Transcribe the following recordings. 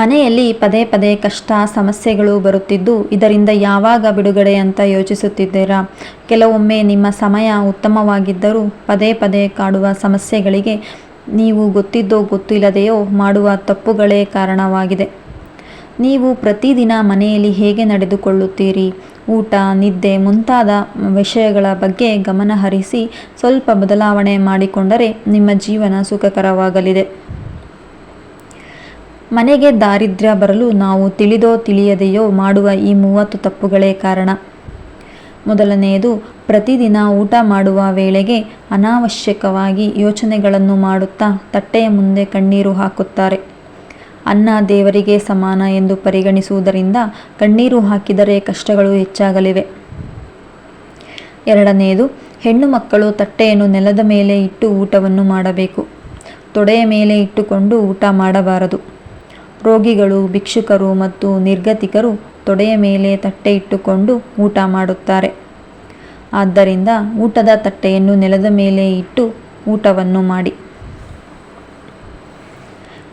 ಮನೆಯಲ್ಲಿ ಪದೇ ಪದೇ ಕಷ್ಟ, ಸಮಸ್ಯೆಗಳು ಬರುತ್ತಿದ್ದು, ಇದರಿಂದ ಯಾವಾಗ ಬಿಡುಗಡೆ ಅಂತ ಯೋಚಿಸುತ್ತಿದ್ದೀರಾ? ಕೆಲವೊಮ್ಮೆ ನಿಮ್ಮ ಸಮಯ ಉತ್ತಮವಾಗಿದ್ದರೂ ಪದೇ ಪದೇ ಕಾಡುವ ಸಮಸ್ಯೆಗಳಿಗೆ ನೀವು ಗೊತ್ತಿದ್ದೋ ಗೊತ್ತಿಲ್ಲದೆಯೋ ಮಾಡುವ ತಪ್ಪುಗಳೇ ಕಾರಣವಾಗಿದೆ. ನೀವು ಪ್ರತಿದಿನ ಮನೆಯಲ್ಲಿ ಹೇಗೆ ನಡೆದುಕೊಳ್ಳುತ್ತೀರಿ? ಊಟ, ನಿದ್ದೆ ಮುಂತಾದ ವಿಷಯಗಳ ಬಗ್ಗೆ ಗಮನ ಹರಿಸಿ ಸ್ವಲ್ಪ ಬದಲಾವಣೆ ಮಾಡಿಕೊಂಡರೆ ನಿಮ್ಮ ಜೀವನ ಸುಖಕರವಾಗಲಿದೆ. ಮನೆಗೆ ದಾರಿದ್ರ್ಯ ಬರಲು ನಾವು ತಿಳಿದೋ ತಿಳಿಯದೆಯೋ ಮಾಡುವ ಈ ಮೂವತ್ತು ತಪ್ಪುಗಳೇ ಕಾರಣ. ಮೊದಲನೆಯದು, ಪ್ರತಿದಿನ ಊಟ ಮಾಡುವ ವೇಳೆಗೆ ಅನಾವಶ್ಯಕವಾಗಿ ಯೋಚನೆಗಳನ್ನು ಮಾಡುತ್ತಾ ತಟ್ಟೆಯ ಮುಂದೆ ಕಣ್ಣೀರು ಹಾಕುತ್ತಾರೆ. ಅನ್ನ ದೇವರಿಗೆ ಸಮಾನ ಎಂದು ಪರಿಗಣಿಸುವುದರಿಂದ ಕಣ್ಣೀರು ಹಾಕಿದರೆ ಕಷ್ಟಗಳು ಹೆಚ್ಚಾಗಲಿವೆ. ಎರಡನೆಯದು, ಹೆಣ್ಣು ಮಕ್ಕಳು ತಟ್ಟೆಯನ್ನು ನೆಲದ ಮೇಲೆ ಇಟ್ಟು ಊಟವನ್ನು ಮಾಡಬೇಕು. ತೊಡೆಯ ಮೇಲೆ ಇಟ್ಟುಕೊಂಡು ಊಟ ಮಾಡಬಾರದು. ರೋಗಿಗಳು, ಭಿಕ್ಷುಕರು ಮತ್ತು ನಿರ್ಗತಿಕರು ತೊಡೆಯ ಮೇಲೆ ತಟ್ಟೆ ಇಟ್ಟುಕೊಂಡು ಊಟ ಮಾಡುತ್ತಾರೆ. ಆದ್ದರಿಂದ ಊಟದ ತಟ್ಟೆಯನ್ನು ನೆಲದ ಮೇಲೆ ಇಟ್ಟು ಊಟವನ್ನು ಮಾಡಿ.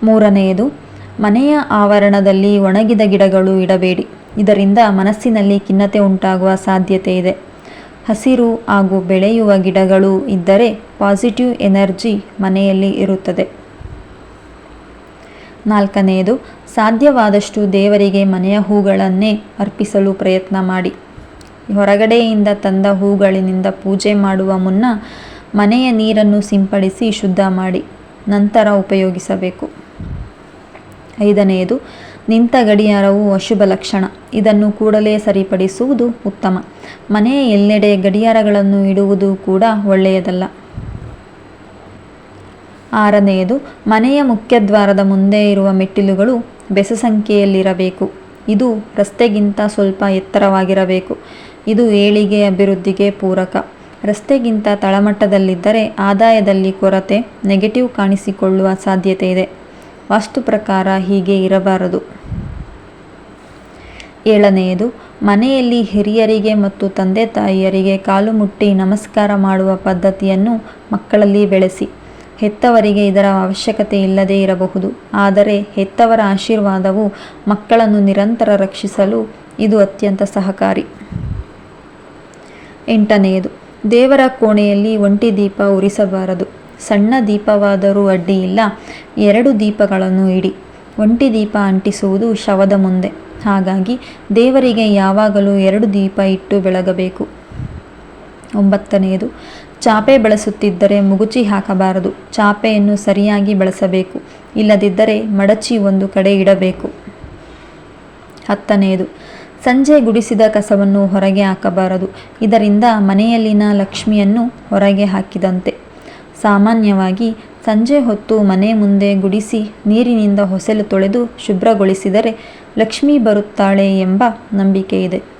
ಮೂರನೆಯದು, ಮನೆಯ ಆವರಣದಲ್ಲಿ ಒಣಗಿದ ಗಿಡಗಳು ಇಡಬೇಡಿ. ಇದರಿಂದ ಮನಸ್ಸಿನಲ್ಲಿ ಖಿನ್ನತೆ ಉಂಟಾಗುವ ಸಾಧ್ಯತೆ ಇದೆ. ಹಸಿರು ಹಾಗೂ ಬೆಳೆಯುವ ಗಿಡಗಳು ಇದ್ದರೆ ಪಾಸಿಟಿವ್ ಎನರ್ಜಿ ಮನೆಯಲ್ಲಿ ಇರುತ್ತದೆ. ನಾಲ್ಕನೆಯದು, ಸಾಧ್ಯವಾದಷ್ಟು ದೇವರಿಗೆ ಮನೆಯ ಹೂಗಳನ್ನೇ ಅರ್ಪಿಸಲು ಪ್ರಯತ್ನ ಮಾಡಿ. ಹೊರಗಡೆಯಿಂದ ತಂದ ಹೂಗಳಿನಿಂದ ಪೂಜೆ ಮಾಡುವ ಮುನ್ನ ಮನೆಯ ನೀರನ್ನು ಸಿಂಪಡಿಸಿ ಶುದ್ಧ ಮಾಡಿ, ನಂತರ ಉಪಯೋಗಿಸಬೇಕು. ಐದನೆಯದು, ನಿಂತ ಗಡಿಯಾರವು ಅಶುಭ ಲಕ್ಷಣ. ಇದನ್ನು ಕೂಡಲೇ ಸರಿಪಡಿಸುವುದು ಉತ್ತಮ. ಮನೆಯ ಎಲ್ಲೆಡೆ ಗಡಿಯಾರಗಳನ್ನು ಇಡುವುದು ಕೂಡ ಒಳ್ಳೆಯದಲ್ಲ. ಆರನೆಯದು, ಮನೆಯ ಮುಖ್ಯದ್ವಾರದ ಮುಂದೆ ಇರುವ ಮೆಟ್ಟಿಲುಗಳು ಬೆಸ ಸಂಖ್ಯೆಯಲ್ಲಿರಬೇಕು. ಇದು ರಸ್ತೆಗಿಂತ ಸ್ವಲ್ಪ ಎತ್ತರವಾಗಿರಬೇಕು. ಇದು ಏಳಿಗೆ ಅಭಿವೃದ್ಧಿಗೆ ಪೂರಕ. ರಸ್ತೆಗಿಂತ ತಳಮಟ್ಟದಲ್ಲಿದ್ದರೆ ಆದಾಯದಲ್ಲಿ ಕೊರತೆ, ನೆಗೆಟಿವ್ ಕಾಣಿಸಿಕೊಳ್ಳುವ ಸಾಧ್ಯತೆ ಇದೆ. ವಾಸ್ತು ಪ್ರಕಾರ ಹೀಗೆ ಇರಬಾರದು. ಏಳನೆಯದು, ಮನೆಯಲ್ಲಿ ಹಿರಿಯರಿಗೆ ಮತ್ತು ತಂದೆ ತಾಯಿಯರಿಗೆ ಕಾಲು ಮುಟ್ಟಿ ನಮಸ್ಕಾರ ಮಾಡುವ ಪದ್ಧತಿಯನ್ನು ಮಕ್ಕಳಲ್ಲಿ ಬೆಳೆಸಿ. ಹೆತ್ತವರಿಗೆ ಇದರ ಅವಶ್ಯಕತೆ ಇಲ್ಲದೇ ಇರಬಹುದು. ಆದರೆ ಹೆತ್ತವರ ಆಶೀರ್ವಾದವು ಮಕ್ಕಳನ್ನು ನಿರಂತರ ರಕ್ಷಿಸಲು ಇದು ಅತ್ಯಂತ ಸಹಕಾರಿ. ಎಂಟನೆಯದು, ದೇವರ ಕೋಣೆಯಲ್ಲಿ ಒಂಟಿ ದೀಪ ಉರಿಸಬಾರದು. ಸಣ್ಣ ದೀಪವಾದರೂ ಅಡ್ಡಿಯಿಲ್ಲ ಎರಡು ದೀಪಗಳನ್ನು ಇಡಿ. ಒಂಟಿ ದೀಪ ಅಂಟಿಸುವುದು ಶವದ ಮುಂದೆ. ಹಾಗಾಗಿ ದೇವರಿಗೆ ಯಾವಾಗಲೂ ಎರಡು ದೀಪ ಇಟ್ಟು ಬೆಳಗಬೇಕು. ಒಂಬತ್ತನೆಯದು ಚಾಪೆ ಬಳಸುತ್ತಿದ್ದರೆ ಮುಗುಚಿ ಹಾಕಬಾರದು. ಚಾಪೆಯನ್ನು ಸರಿಯಾಗಿ ಬಳಸಬೇಕು. ಇಲ್ಲದಿದ್ದರೆ ಮಡಚಿ ಒಂದು ಕಡೆ ಇಡಬೇಕು. ಹತ್ತನೆಯದು, ಸಂಜೆ ಗುಡಿಸಿದ ಕಸವನ್ನು ಹೊರಗೆ ಹಾಕಬಾರದು. ಇದರಿಂದ ಮನೆಯಲ್ಲಿನ ಲಕ್ಷ್ಮಿಯನ್ನು ಹೊರಗೆ ಹಾಕಿದಂತೆ. ಸಾಮಾನ್ಯವಾಗಿ ಸಂಜೆ ಹೊತ್ತು ಮನೆ ಮುಂದೆ ಗುಡಿಸಿ ನೀರಿನಿಂದ ಹೊಸಲು ತೊಳೆದು ಶುಭ್ರಗೊಳಿಸಿದರೆ ಲಕ್ಷ್ಮಿ ಬರುತ್ತಾಳೆ ಎಂಬ ನಂಬಿಕೆ ಇದೆ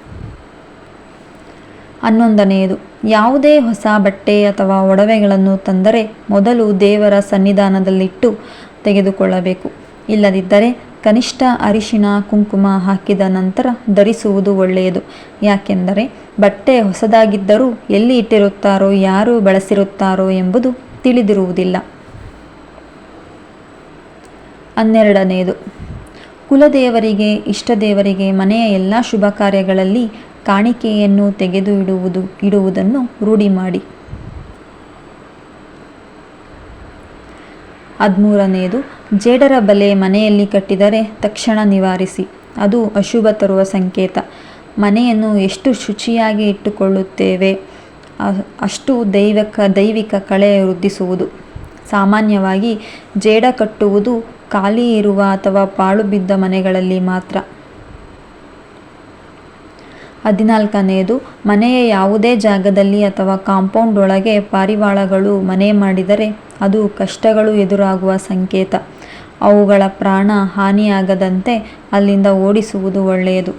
ಹನ್ನೊಂದನೆಯದು. ಯಾವುದೇ ಹೊಸ ಬಟ್ಟೆ ಅಥವಾ ಒಡವೆಗಳನ್ನು ತಂದರೆ ಮೊದಲು ದೇವರ ಸನ್ನಿಧಾನದಲ್ಲಿಟ್ಟು ತೆಗೆದುಕೊಳ್ಳಬೇಕು. ಇಲ್ಲದಿದ್ದರೆ ಕನಿಷ್ಠ ಅರಿಶಿನ ಕುಂಕುಮ ಹಾಕಿದ ನಂತರ ಧರಿಸುವುದು ಒಳ್ಳೆಯದು. ಯಾಕೆಂದರೆ ಬಟ್ಟೆ ಹೊಸದಾಗಿದ್ದರೂ ಎಲ್ಲಿ ಇಟ್ಟಿರುತ್ತಾರೋ, ಯಾರು ಬಳಸಿರುತ್ತಾರೋ ಎಂಬುದು ತಿಳಿದಿರುವುದಿಲ್ಲ. ಹನ್ನೆರಡನೆಯದು. ಕುಲದೇವರಿಗೆ, ಇಷ್ಟದೇವರಿಗೆ ಮನೆಯ ಎಲ್ಲ ಶುಭ ಕಾರ್ಯಗಳಲ್ಲಿ ಕಾಣಿಕೆಯನ್ನು ತೆಗೆದು ಇಡುವುದು ಇಡುವುದನ್ನು ರೂಢಿ ಮಾಡಿ ಹದಿಮೂರನೆಯದು, ಜೇಡರ ಬಲೆ ಮನೆಯಲ್ಲಿ ಕಟ್ಟಿದರೆ ತಕ್ಷಣ ನಿವಾರಿಸಿ. ಅದು ಅಶುಭ ತರುವ ಸಂಕೇತ. ಮನೆಯನ್ನು ಎಷ್ಟು ಶುಚಿಯಾಗಿ ಇಟ್ಟುಕೊಳ್ಳುತ್ತೇವೆ ಅಷ್ಟು ದೈವಕ, ದೈವಿಕ ಕಳೆ ವೃದ್ಧಿಸುವುದು. ಸಾಮಾನ್ಯವಾಗಿ ಜೇಡ ಕಟ್ಟುವುದು ಖಾಲಿ ಇರುವ ಅಥವಾ ಪಾಳು ಬಿದ್ದ ಮನೆಗಳಲ್ಲಿ ಮಾತ್ರ. ಹದಿನಾಲ್ಕನೆಯದು, ಮನೆಯ ಯಾವುದೇ ಜಾಗದಲ್ಲಿ ಅಥವಾ ಕಾಂಪೌಂಡ್ ಒಳಗೆ ಪಾರಿವಾಳಗಳು ಮನೆ ಮಾಡಿದರೆ ಅದು ಕಷ್ಟಗಳು ಎದುರಾಗುವ ಸಂಕೇತ. ಅವುಗಳ ಪ್ರಾಣ ಹಾನಿಯಾಗದಂತೆ ಅಲ್ಲಿಂದ ಓಡಿಸುವುದು ಒಳ್ಳೆಯದು.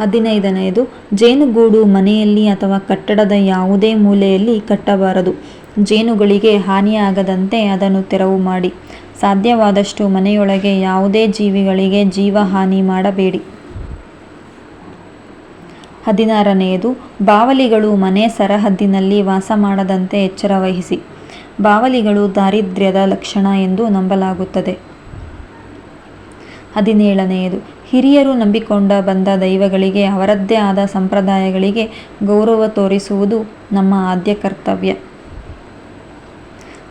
ಹದಿನೈದನೆಯದು, ಜೇನುಗೂಡು ಮನೆಯಲ್ಲಿ ಅಥವಾ ಕಟ್ಟಡದ ಯಾವುದೇ ಮೂಲೆಯಲ್ಲಿ ಕಟ್ಟಬಾರದು. ಜೇನುಗಳಿಗೆ ಹಾನಿಯಾಗದಂತೆ ಅದನ್ನು ತೆರವು ಮಾಡಿ. ಸಾಧ್ಯವಾದಷ್ಟು ಮನೆಯೊಳಗೆ ಯಾವುದೇ ಜೀವಿಗಳಿಗೆ ಜೀವಹಾನಿ ಮಾಡಬೇಡಿ. ಹದಿನಾರನೆಯದು, ಬಾವಲಿಗಳು ಮನೆ ಸರಹದ್ದಿನಲ್ಲಿ ವಾಸ ಮಾಡದಂತೆ ಎಚ್ಚರ ವಹಿಸಿ. ಬಾವಲಿಗಳು ದಾರಿದ್ರ್ಯದ ಲಕ್ಷಣ ಎಂದು ನಂಬಲಾಗುತ್ತದೆ. ಹದಿನೇಳನೆಯದು, ಹಿರಿಯರು ನಂಬಿಕೊಂಡ ಬಂದ ದೈವಗಳಿಗೆ ಅವರದ್ದೇ ಆದ ಸಂಪ್ರದಾಯಗಳಿಗೆ ಗೌರವ ತೋರಿಸುವುದು ನಮ್ಮ ಆದ್ಯ ಕರ್ತವ್ಯ.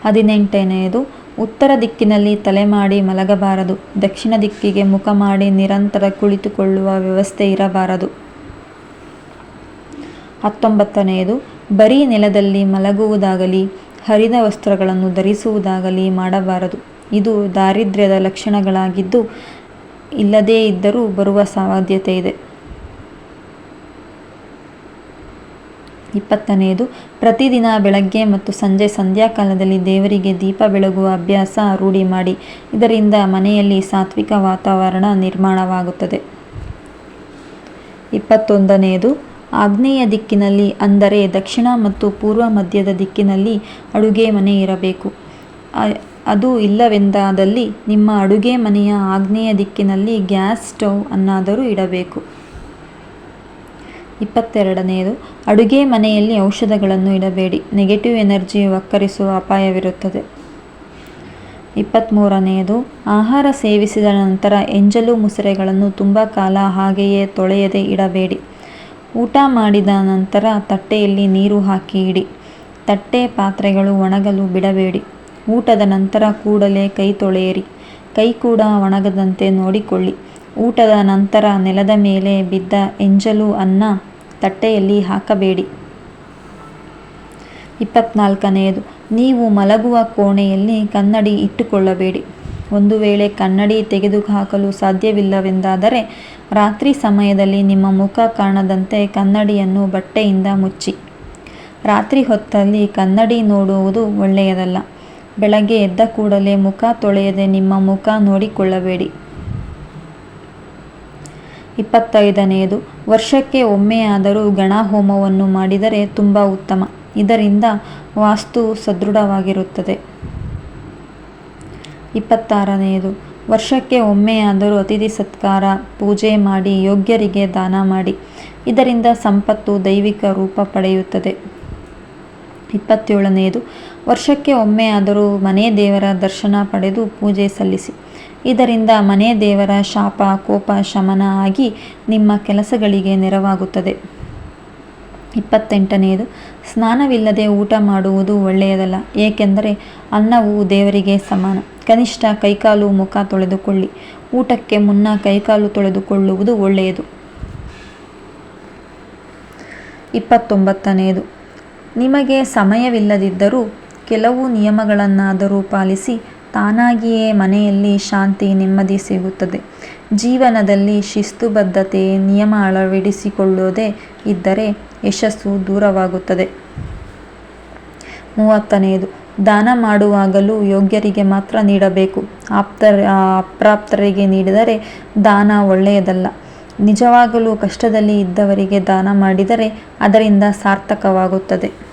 ಹದಿನೆಂಟನೆಯದು ಉತ್ತರ ದಿಕ್ಕಿನಲ್ಲಿ ತಲೆ ಮಾಡಿ ಮಲಗಬಾರದು. ದಕ್ಷಿಣ ದಿಕ್ಕಿಗೆ ಮುಖ ಮಾಡಿ ನಿರಂತರ ಕುಳಿತುಕೊಳ್ಳುವ ವ್ಯವಸ್ಥೆ ಇರಬಾರದು. ಹತ್ತೊಂಬತ್ತನೆಯದು, ಬರೀ ನೆಲದಲ್ಲಿ ಮಲಗುವುದಾಗಲಿ, ಹರಿದ ವಸ್ತ್ರಗಳನ್ನು ಧರಿಸುವುದಾಗಲಿ ಮಾಡಬಾರದು. ಇದು ದಾರಿದ್ರ್ಯದ ಲಕ್ಷಣಗಳಾಗಿದ್ದು, ಇಲ್ಲದೇ ಇದ್ದರೂ ಬರುವ ಸಾಧ್ಯತೆ ಇದೆ ಇಪ್ಪತ್ತನೆಯದು. ಪ್ರತಿದಿನ ಬೆಳಗ್ಗೆ ಮತ್ತು ಸಂಜೆ ಸಂಧ್ಯಾಕಾಲದಲ್ಲಿ ದೇವರಿಗೆ ದೀಪ ಬೆಳಗುವ ಅಭ್ಯಾಸ ರೂಢಿ ಮಾಡಿ. ಇದರಿಂದ ಮನೆಯಲ್ಲಿ ಸಾತ್ವಿಕ ವಾತಾವರಣ ನಿರ್ಮಾಣವಾಗುತ್ತದೆ. ಇಪ್ಪತ್ತೊಂದನೆಯದು. ಆಗ್ನೇಯ ದಿಕ್ಕಿನಲ್ಲಿ, ಅಂದರೆ ದಕ್ಷಿಣ ಮತ್ತು ಪೂರ್ವ ಮಧ್ಯದ ದಿಕ್ಕಿನಲ್ಲಿ ಅಡುಗೆ ಮನೆ ಇರಬೇಕು. ಅದು ಇಲ್ಲವೆಂದಾದಲ್ಲಿ ನಿಮ್ಮ ಅಡುಗೆ ಮನೆಯ ಆಗ್ನೇಯ ದಿಕ್ಕಿನಲ್ಲಿ ಗ್ಯಾಸ್ ಸ್ಟವ್ ಅನ್ನಾದರೂ ಇಡಬೇಕು. ಇಪ್ಪತ್ತೆರಡನೆಯದು, ಅಡುಗೆ ಮನೆಯಲ್ಲಿ ಔಷಧಗಳನ್ನು ಇಡಬೇಡಿ ನೆಗೆಟಿವ್ ಎನರ್ಜಿ ವಕ್ಕರಿಸುವ ಅಪಾಯವಿರುತ್ತದೆ. ಇಪ್ಪತ್ತ್ಮೂರನೆಯದು ಆಹಾರ ಸೇವಿಸಿದ ನಂತರ ಎಂಜಲು ಮುಸರೆಗಳನ್ನು ತುಂಬ ಕಾಲ ಹಾಗೆಯೇ ತೊಳೆಯದೆ ಇಡಬೇಡಿ. ಊಟ ಮಾಡಿದ ನಂತರ ತಟ್ಟೆಯಲ್ಲಿ ನೀರು ಹಾಕಿ ಇಡಿ. ತಟ್ಟೆ ಪಾತ್ರೆಗಳು ಒಣಗಲು ಬಿಡಬೇಡಿ. ಊಟದ ನಂತರ ಕೂಡಲೇ ಕೈ ತೊಳೆಯಿರಿ. ಕೈ ಕೂಡ ಒಣಗದಂತೆ ನೋಡಿಕೊಳ್ಳಿ. ಊಟದ ನಂತರ ನೆಲದ ಮೇಲೆ ಬಿದ್ದ ಎಂಜಲು ಅನ್ನ ತಟ್ಟೆಯಲ್ಲಿ ಹಾಕಬೇಡಿ. ಇಪ್ಪತ್ನಾಲ್ಕನೆಯದು, ನೀವು ಮಲಗುವ ಕೋಣೆಯಲ್ಲಿ ಕನ್ನಡಿ ಇಟ್ಟುಕೊಳ್ಳಬೇಡಿ. ಒಂದು ವೇಳೆ ಕನ್ನಡಿ ತೆಗೆದುಹಾಕಲು ಸಾಧ್ಯವಿಲ್ಲವೆಂದಾದರೆ, ರಾತ್ರಿ ಸಮಯದಲ್ಲಿ ನಿಮ್ಮ ಮುಖ ಕಾಣದಂತೆ ಕನ್ನಡಿಯನ್ನು ಬಟ್ಟೆಯಿಂದ ಮುಚ್ಚಿ. ರಾತ್ರಿ ಹೊತ್ತಲ್ಲಿ ಕನ್ನಡಿ ನೋಡುವುದು ಒಳ್ಳೆಯದಲ್ಲ. ಬೆಳಗ್ಗೆ ಎದ್ದ ಕೂಡಲೇ ಮುಖ ತೊಳೆಯದೆ ನಿಮ್ಮ ಮುಖ ನೋಡಿಕೊಳ್ಳಬೇಡಿ. ಇಪ್ಪತ್ತೈದನೆಯದು ವರ್ಷಕ್ಕೆ ಒಮ್ಮೆಯಾದರೂ ಗಣ ಹೋಮವನ್ನು ಮಾಡಿದರೆ ತುಂಬ ಉತ್ತಮ. ಇದರಿಂದ ವಾಸ್ತು ಸದೃಢವಾಗಿರುತ್ತದೆ. ಇಪ್ಪತ್ತಾರನೆಯದು. ವರ್ಷಕ್ಕೆ ಒಮ್ಮೆಯಾದರೂ ಅತಿಥಿ ಸತ್ಕಾರ, ಪೂಜೆ ಮಾಡಿ ಯೋಗ್ಯರಿಗೆ ದಾನ ಮಾಡಿ. ಇದರಿಂದ ಸಂಪತ್ತು ದೈವಿಕ ರೂಪ ಪಡೆಯುತ್ತದೆ. ಇಪ್ಪತ್ತೇಳನೆಯದು. ವರ್ಷಕ್ಕೆ ಒಮ್ಮೆಯಾದರೂ ಮನೆ ದೇವರ ದರ್ಶನ ಪಡೆದು ಪೂಜೆ ಸಲ್ಲಿಸಿ. ಇದರಿಂದ ಮನೆ ದೇವರ ಶಾಪ, ಕೋಪ, ಶಮನ ಆಗಿ ನಿಮ್ಮ ಕೆಲಸಗಳಿಗೆ ನೆರವಾಗುತ್ತದೆ. ಇಪ್ಪತ್ತೆಂಟನೆಯದು, ಸ್ನಾನವಿಲ್ಲದೆ ಊಟ ಮಾಡುವುದು ಒಳ್ಳೆಯದಲ್ಲ, ಏಕೆಂದರೆ ಅನ್ನವು ದೇವರಿಗೆ ಸಮಾನ. ಕನಿಷ್ಠ ಕೈಕಾಲು ಮುಖ ತೊಳೆದುಕೊಳ್ಳಿ, ಊಟಕ್ಕೆ ಮುನ್ನ ಕೈಕಾಲು ತೊಳೆದುಕೊಳ್ಳುವುದು ಒಳ್ಳೆಯದು. ಇಪ್ಪತ್ತೊಂಬತ್ತನೆಯದು, ನಿಮಗೆ ಸಮಯವಿಲ್ಲದಿದ್ದರೂ ಕೆಲವು ನಿಯಮಗಳನ್ನಾದರೂ ಪಾಲಿಸಿ ತಾನಾಗಿಯೇ ಮನೆಯಲ್ಲಿ ಶಾಂತಿ ನೆಮ್ಮದಿ ಸಿಗುತ್ತದೆ. ಜೀವನದಲ್ಲಿ ಶಿಸ್ತುಬದ್ಧತೆ ನಿಯಮ ಅಳವಡಿಸಿಕೊಳ್ಳೋದೇ ಇದ್ದರೆ ಯಶಸ್ಸು ದೂರವಾಗುತ್ತದೆ. ಮೂವತ್ತನೆಯದು ದಾನ ಮಾಡುವಾಗಲೂ ಯೋಗ್ಯರಿಗೆ ಮಾತ್ರ ನೀಡಬೇಕು. ಆಪ್ತರ ಅಪ್ರಾಪ್ತರಿಗೆ ನೀಡಿದರೆ ದಾನ ಒಳ್ಳೆಯದಲ್ಲ. ನಿಜವಾಗಲೂ ಕಷ್ಟದಲ್ಲಿ ಇದ್ದವರಿಗೆ ದಾನ ಮಾಡಿದರೆ ಅದರಿಂದ ಸಾರ್ಥಕವಾಗುತ್ತದೆ.